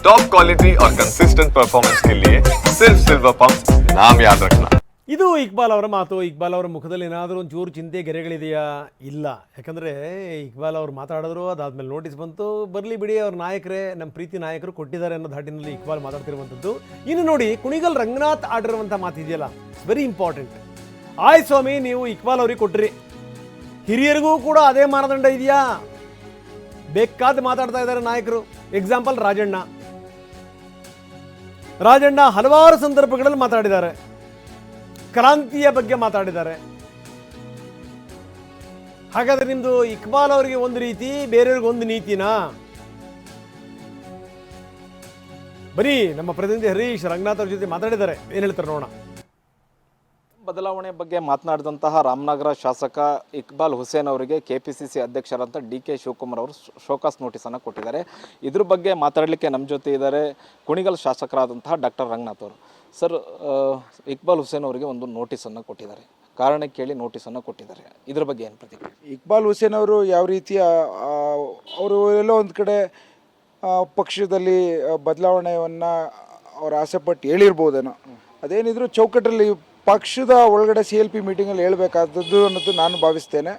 Top quality और consistent performance के लिए सिर्फ सिल्वर पंप नाम याद रखना ಇದು ಇಕ್ಬಾಲ್ ಅವರ ಮಾತು ಇಕ್ಬಾಲ್ ಅವರ ಮುಖದಲ್ಲಿ ಏನಾದರೂ ಒಂಚೂರು ಚಿಂತೆ ಗೆರೆಗಳಿದೆಯಾ ಇಲ್ಲ ಯಾಕಂದರೆ ಇಕ್ಬಾಲ್ ಅವರು ಮಾತಾಡಿದ್ರು ಅದಾದ್ಮೇಲೆ ನೋಟಿಸ್ ಬಂತು ಬರಲಿ ಬಿಡಿ ಅವ್ರ ನಾಯಕರೇ ನಮ್ಮ ಪ್ರೀತಿ ನಾಯಕರು ಕೊಟ್ಟಿದ್ದಾರೆ ಅನ್ನೋ ಧಾಟಿನಲ್ಲಿ ಇಕ್ಬಾಲ್ ಮಾತಾಡ್ತಿರುವಂಥದ್ದು ಇನ್ನು ನೋಡಿ ಕುಣಿಗಲ್ ರಂಗನಾಥ್ ಆಡಿರುವಂಥ ಮಾತಿದೆಯಲ್ಲ ಇಟ್ಸ್ ವೆರಿ ಇಂಪಾರ್ಟೆಂಟ್ ಆಯ್ ಸ್ವಾಮಿ ನೀವು ಇಕ್ಬಾಲ್ ಅವ್ರಿಗೆ ಕೊಟ್ರಿ ಹಿರಿಯರಿಗೂ ಕೂಡ ಅದೇ ಮಾನದಂಡ ಇದೆಯಾ ಬೇಕಾದ ಮಾತಾಡ್ತಾ ಇದ್ದಾರೆ ನಾಯಕರು ಎಕ್ಸಾಂಪಲ್ ರಾಜಣ್ಣ ರಾಜಣ್ಣ ಹಲವಾರು ಸಂದರ್ಭಗಳಲ್ಲಿ ಮಾತಾಡಿದ್ದಾರೆ. ಕ್ರಾಂತಿಯ ಬಗ್ಗೆ ಮಾತಾಡಿದ್ದಾರೆ. ಹಾಗಾದ್ರೆ ನಿಮ್ದು ಇಕ್ಬಾಲ್ ಅವರಿಗೆ ಒಂದು ರೀತಿ, ಬೇರೆಯವ್ರಿಗೆ ಒಂದು ನೀತಿನಾ? ಬರೀ ನಮ್ಮ ಪ್ರತಿನಿಧಿ ಹರೀಶ್, ರಂಗನಾಥ್ ಅವ್ರ ಜೊತೆ ಮಾತಾಡಿದ್ದಾರೆ. ಏನ್ ಹೇಳ್ತಾರೆ ನೋಡೋಣ. ಬದಲಾವಣೆ ಬಗ್ಗೆ ಮಾತನಾಡಿದಂತಹ ರಾಮನಗರ ಶಾಸಕ ಇಕ್ಬಾಲ್ ಹುಸೇನ್ ಅವರಿಗೆ ಕೆಪಿಸಿಸಿ ಅಧ್ಯಕ್ಷರಂತ ಡಿ ಕೆ ಶಿವಕುಮಾರ್ ಅವರು ಶೋಕಾಸ್ ನೋಟಿಸನ್ನು ಕೊಟ್ಟಿದ್ದಾರೆ. ಇದ್ರ ಬಗ್ಗೆ ಮಾತಾಡಲಿಕ್ಕೆ ನಮ್ಮ ಜೊತೆ ಇದ್ದಾರೆ ಕುಣಿಗಲ್ ಶಾಸಕರಾದಂತಹ ಡಾಕ್ಟರ್ ರಂಗನಾಥ್ ಅವರು. ಸರ್ ಇಕ್ಬಾಲ್ ಹುಸೇನ್ ಅವರಿಗೆ ಒಂದು ನೋಟಿಸನ್ನು ಕೊಟ್ಟಿದ್ದಾರೆ. ಕಾರಣ ಕೇಳಿ ನೋಟಿಸನ್ನು ಕೊಟ್ಟಿದ್ದಾರೆ. ಇದ್ರ ಬಗ್ಗೆ ಏನು ಪ್ರತಿಕ್ರಿಯೆ? ಇಕ್ಬಾಲ್ ಹುಸೇನ್ ಅವರು ಯಾವ ರೀತಿಯ ಅವರು ಎಲ್ಲೋ ಒಂದು ಕಡೆ ಪಕ್ಷದಲ್ಲಿ ಬದಲಾವಣೆಯನ್ನು ಅವ್ರು ಆಸೆಪಟ್ಟು ಹೇಳಿರ್ಬೋದೇನೋ. ಅದೇನಿದ್ರು ಚೌಕಟ್ಟಲ್ಲಿ ಪಕ್ಷದ ಒಳಗಡೆ ಸಿ ಎಲ್ ಪಿ ಮೀಟಿಂಗಲ್ಲಿ ಹೇಳಬೇಕಾದದ್ದು ಅನ್ನೋದು ನಾನು ಭಾವಿಸ್ತೇನೆ.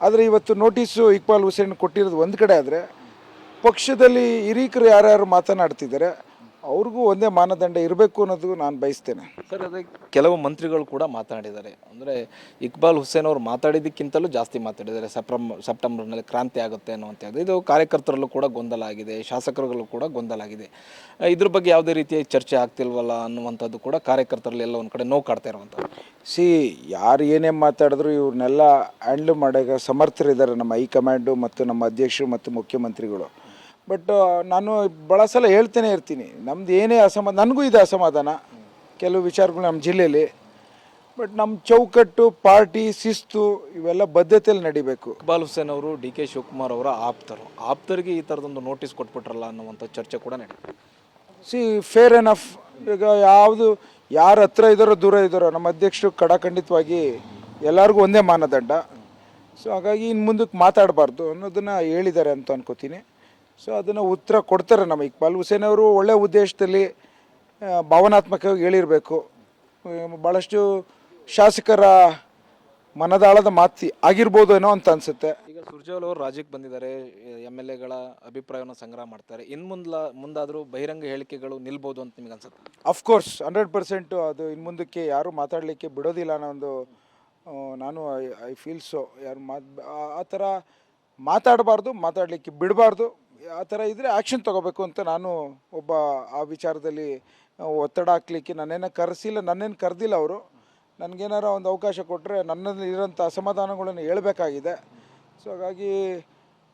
ಆದರೆ ಇವತ್ತು ನೋಟಿಸು ಇಕ್ಬಾಲ್ ಹುಸೇನ್ ಕೊಟ್ಟಿರೋದು ಒಂದು ಕಡೆ ಆದರೆ ಪಕ್ಷದಲ್ಲಿ ಹಿರೀಕರು ಯಾರ್ಯಾರು ಮಾತನಾಡ್ತಿದ್ದಾರೆ ಅವ್ರಿಗೂ ಒಂದೇ ಮಾನದಂಡ ಇರಬೇಕು ಅನ್ನೋದು ನಾನು ಬಯಸ್ತೇನೆ. ಸರ್ ಅದೇ ಕೆಲವು ಮಂತ್ರಿಗಳು ಕೂಡ ಮಾತನಾಡಿದ್ದಾರೆ. ಅಂದರೆ ಇಕ್ಬಾಲ್ ಹುಸೇನ್ ಅವರು ಮಾತಾಡಿದ್ದಕ್ಕಿಂತಲೂ ಜಾಸ್ತಿ ಮಾತಾಡಿದ್ದಾರೆ. ಸೆಪ್ಟೆಂಬರ್ ಸೆಪ್ಟೆಂಬರ್ನಲ್ಲಿ ಕ್ರಾಂತಿ ಆಗುತ್ತೆ ಅನ್ನುವಂಥದ್ದು. ಇದು ಕಾರ್ಯಕರ್ತರಲ್ಲೂ ಕೂಡ ಗೊಂದಲ ಆಗಿದೆ. ಶಾಸಕರುಗಳು ಕೂಡ ಗೊಂದಲ ಆಗಿದೆ. ಇದ್ರ ಬಗ್ಗೆ ಯಾವುದೇ ರೀತಿಯ ಚರ್ಚೆ ಆಗ್ತಿಲ್ವಲ್ಲ ಅನ್ನುವಂಥದ್ದು ಕೂಡ ಕಾರ್ಯಕರ್ತರಲ್ಲಿ ಎಲ್ಲ ಒಂದು ಕಡೆ ನೋವು ಕಾಡ್ತಾ ಇರುವಂಥದ್ದು. ಸಿ ಯಾರು ಏನೇ ಮಾತಾಡಿದ್ರು ಇವ್ರನ್ನೆಲ್ಲ ಹ್ಯಾಂಡ್ಲ್ ಮಾಡೋಕೆ ಸಮರ್ಥರಿದ್ದಾರೆ ನಮ್ಮ ಹೈಕಮಾಂಡು ಮತ್ತು ನಮ್ಮ ಅಧ್ಯಕ್ಷರು ಮತ್ತು ಮುಖ್ಯಮಂತ್ರಿಗಳು. ಬಟ್ ನಾನು ಭಾಳ ಸಲ ಹೇಳ್ತೇನೆ ಇರ್ತೀನಿ. ನಮ್ದು ಏನೇ ಅಸಮಾಧಾನ ನನಗೂ ಇದೆ ಅಸಮಾಧಾನ. ಕೆಲವು ವಿಚಾರಗಳು ನಮ್ಮ ಜಿಲ್ಲೆಯಲ್ಲಿ. ಬಟ್ ನಮ್ಮ ಚೌಕಟ್ಟು ಪಾರ್ಟಿ ಶಿಸ್ತು ಇವೆಲ್ಲ ಬದ್ಧತೆಯಲ್ಲಿ ನಡಿಬೇಕು. ಇಕ್ಬಾಲ್ ಹುಸೇನ್ ಅವರು ಡಿ ಕೆ ಶಿವಕುಮಾರ್ ಅವರ ಆಪ್ತರು. ಆಪ್ತರಿಗೆ ಈ ಥರದೊಂದು ನೋಟಿಸ್ ಕೊಟ್ಬಿಟ್ರಲ್ಲ ಅನ್ನುವಂಥ ಚರ್ಚೆ ಕೂಡ ಸಿ ಫೇರ್ ಎನಫ್ ಈಗ ಯಾವುದು ಯಾರ ಹತ್ರ ಇದ್ದಾರೋ ದೂರ ಇದ್ದಾರೋ ನಮ್ಮ ಅಧ್ಯಕ್ಷರು ಕಡಾಖಂಡಿತವಾಗಿ ಎಲ್ಲರಿಗೂ ಒಂದೇ ಮಾನದಂಡ. ಸೊ ಹಾಗಾಗಿ ಇನ್ನು ಮುಂದಕ್ಕೆ ಮಾತಾಡಬಾರ್ದು ಅನ್ನೋದನ್ನು ಹೇಳಿದ್ದಾರೆ ಅಂತ ಅನ್ಕೋತೀನಿ. ಸೊ ಅದನ್ನು ಉತ್ತರ ಕೊಡ್ತಾರೆ ನಮ್ಮ ಇಕ್ಬಾಲ್ ಹುಸೇನ್ ಅವರು. ಒಳ್ಳೆಯ ಉದ್ದೇಶದಲ್ಲಿ ಭಾವನಾತ್ಮಕವಾಗಿ ಹೇಳಿರಬೇಕು. ಭಾಳಷ್ಟು ಶಾಸಕರ ಮನದಾಳದ ಮಾತಿ ಆಗಿರ್ಬೋದು ಏನೋ ಅಂತ ಅನಿಸುತ್ತೆ. ಈಗ ಸುರ್ಜೇವಾಲ್ ಅವರು ರಾಜ್ಯಕ್ಕೆ ಬಂದಿದ್ದಾರೆ ಎಂ ಎಲ್ ಎಗಳ ಅಭಿಪ್ರಾಯವನ್ನು ಸಂಗ್ರಹ ಮಾಡ್ತಾರೆ. ಇನ್ನು ಮುಂದ್ಲ ಮುಂದಾದರೂ ಬಹಿರಂಗ ಹೇಳಿಕೆಗಳು ನಿಲ್ಬೋದು ಅಂತ ನಿಮ್ಗೆ ಅನ್ಸುತ್ತೆ? ಅಫ್ಕೋರ್ಸ್ ಹಂಡ್ರೆಡ್ ಪರ್ಸೆಂಟು ಅದು ಇನ್ನು ಮುಂದಕ್ಕೆ ಯಾರು ಮಾತಾಡಲಿಕ್ಕೆ ಬಿಡೋದಿಲ್ಲ ಅನ್ನೋ ಒಂದು ನಾನು ಐ ಫೀಲ್ ಸೊ ಯಾರು ಮಾತು ಆ ಥರ ಮಾತಾಡಬಾರ್ದು ಮಾತಾಡಲಿಕ್ಕೆ ಬಿಡಬಾರ್ದು. ಆ ಥರ ಇದ್ದರೆ ಆ್ಯಕ್ಷನ್ ತೊಗೋಬೇಕು ಅಂತ ನಾನು ಒಬ್ಬ ಆ ವಿಚಾರದಲ್ಲಿ ಒತ್ತಡ ಹಾಕ್ಲಿಕ್ಕೆ ನನ್ನೇನ ಕರೆಸಿಲ್ಲ ನನ್ನೇನು ಕರೆದಿಲ್ಲ ಅವರು. ನನಗೇನಾರ ಒಂದು ಅವಕಾಶ ಕೊಟ್ಟರೆ ನನ್ನಲ್ಲಿ ಇರೋಂಥ ಅಸಮಾಧಾನಗಳನ್ನು ಹೇಳಬೇಕಾಗಿದೆ. ಸೊ ಹಾಗಾಗಿ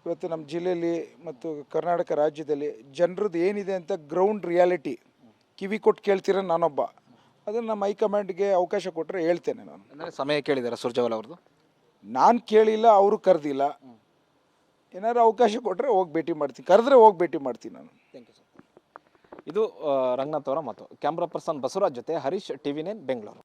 ಇವತ್ತು ನಮ್ಮ ಜಿಲ್ಲೆಯಲ್ಲಿ ಮತ್ತು ಕರ್ನಾಟಕ ರಾಜ್ಯದಲ್ಲಿ ಜನರದ್ದು ಏನಿದೆ ಅಂತ ಗ್ರೌಂಡ್ ರಿಯಾಲಿಟಿ ಕಿವಿ ಕೊಟ್ಟು ಕೇಳ್ತೀರ ನಾನೊಬ್ಬ. ಅದನ್ನು ನಮ್ಮ ಹೈಕಮಾಂಡ್ಗೆ ಅವಕಾಶ ಕೊಟ್ಟರೆ ಹೇಳ್ತೇನೆ ನಾನು. ಅಂದರೆ ಸಮಯ ಕೇಳಿದ್ದಾರೆ ಸುರ್ಜವಾಲ್ ಅವ್ರದ್ದು? ನಾನು ಕೇಳಿಲ್ಲ ಅವರು ಕರೆದಿಲ್ಲ. ಏನಾದ್ರು ಅವಕಾಶ ಕೊಟ್ಟರೆ ಹೋಗಿ ಭೇಟಿ ಮಾಡ್ತೀನಿ. ಕರೆದ್ರೆ ಹೋಗಿ ಭೇಟಿ ಮಾಡ್ತೀನಿ ನಾನು. ಥ್ಯಾಂಕ್ ಯು ಸರ್ ಇದು ರಂಗನಾಥ್ ಅವರ ಮಾತು. ಕ್ಯಾಮ್ರಾ ಪರ್ಸನ್ ಬಸವರಾಜ್ ಜೊತೆ ಹರೀಶ್ ಟಿವಿ ನೈನ್, ಬೆಂಗಳೂರು.